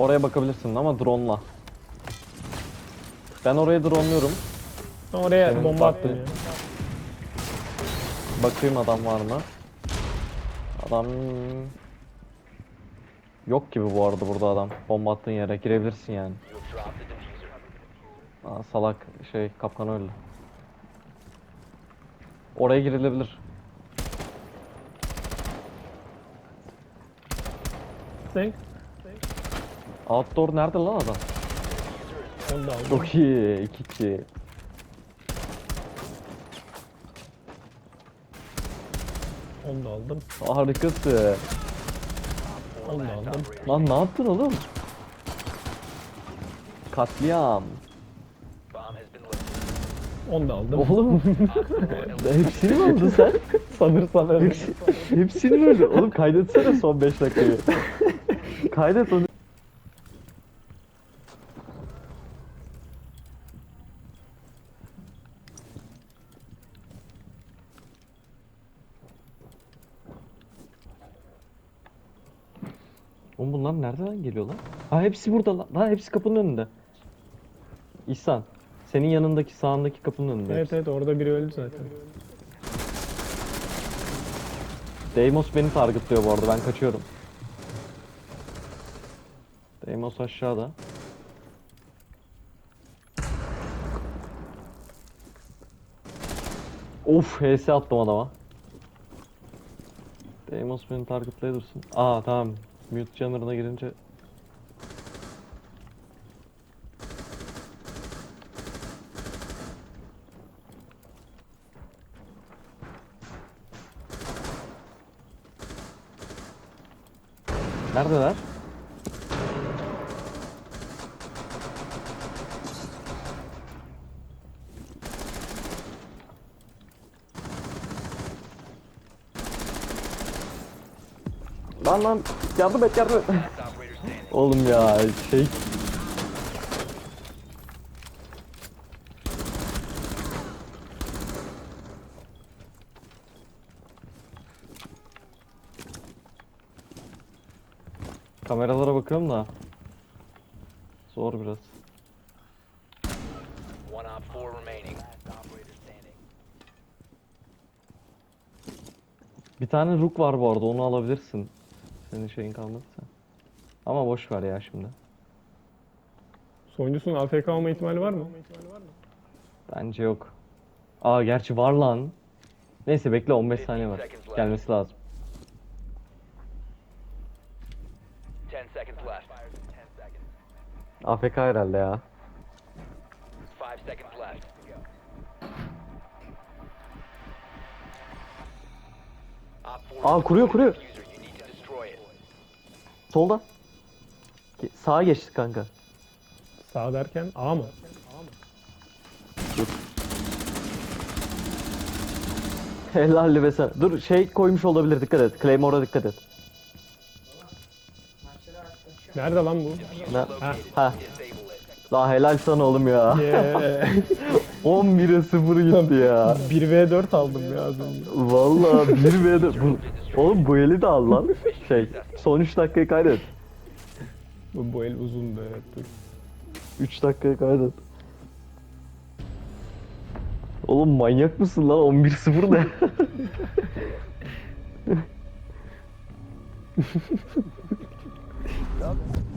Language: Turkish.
Oraya bakabilirsin ama drone'la. Ben oraya drone'luyorum. Oraya Senin bomba attım ya. Bakayım adam var mı? Adam... Yok gibi bu arada burada adam. Bomba attığın yere girebilirsin yani. Aa, salak şey kapkan öldü. Oraya girilebilir. Denk. Outdoor nerede lan adam? Da aldım. Çok iyi. 2 2. Onu da aldım. Harikası. Onu da aldım. Lan ne yaptın oğlum? Katliam. Onu da aldım. Oğlum hepsini mi aldın sen? Sanırsam evet. Hepsi, hepsini mi öldü? Oğlum kaydetsene son 5 dakikayı. Kaydet onu. Oğlum bunlar nereden geliyor lan? Ha hepsi burada lan. Ha hepsi kapının önünde. İhsan. Senin yanındaki sağındaki kapının önünde. Evet hepsi. evet orada biri öldü zaten. Deimos beni targetlıyor bu arada ben kaçıyorum. Deimos aşağıda. Of HS attım adama. Deimos beni targetlaya dursun. Aa tamam. Mute jammer'ına girince Neredeler? Lan lan yardım et yardım et. Oğlum ya şey Kameralara bakıyorum da zor biraz. One op four remaining. Last operator standing. Bir tane rook var bu arada onu alabilirsin. Senin şeyin kalmadıysa. Ama boş ver ya şimdi. Sonuncusunun AFK olma ihtimali var mı? Bence yok. Aa gerçi var lan. Neyse bekle 15 saniye var. Gelmesi lazım. 10 seconds left. 10 seconds. AFK herhalde ya. 5 seconds left. Op four Aa kuruyor kuruyor. Solda. Ge- Sağa geçti kanka. Sağ derken A mı? Helal be sen. Dur şey koymuş olabilir dikkat et. Claymore'a dikkat et. Nerede lan bu? Ne? Ha. Ha. La helal sana oğlum ya. Yeah. 11'e 0 gitti ya. 1v4 aldım ya az önce. Vallahi 1 ve de bu. Oğlum bu eli de al lan. Şey son 3 dakikayı kaydet. Bu, bu el uzundu evet dur. 3 dakikayı kaydet. Oğlum manyak mısın lan 11-0 ne?